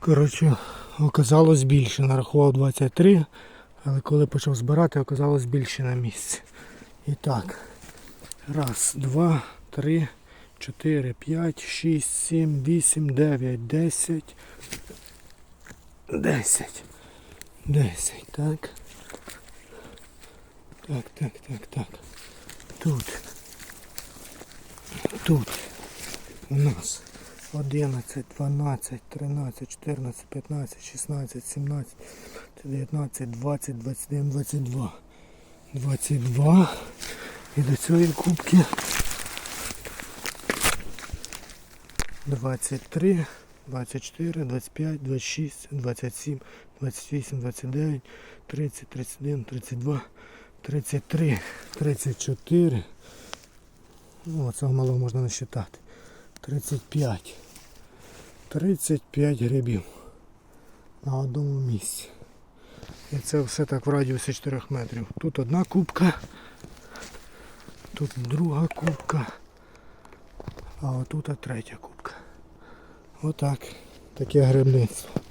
Коротше, оказалось більше. Нарахував 23, але коли почав збирати, оказалось більше на місці. І так. Раз, два, три, чотири, п'ять, шість, сім, вісім, дев'ять, десять. Десять. Десять, так. Так, так, так, так. Тут. Тут у нас 11, 12, 13, 14, 15, 16, 17, 19, 20, 21, 22. 22. І до цієї кубки 23, 24, 25, 26, 27, 28, 29, 30, 31, 32, 33, 34. Ну, цього малого можна насчитати. 35. 35 грибів на одному місці. І це все так в радіусі 4 метрів. Тут одна кубка, тут друга кубка, а отут третя кубка. Отак. Таке грибництво.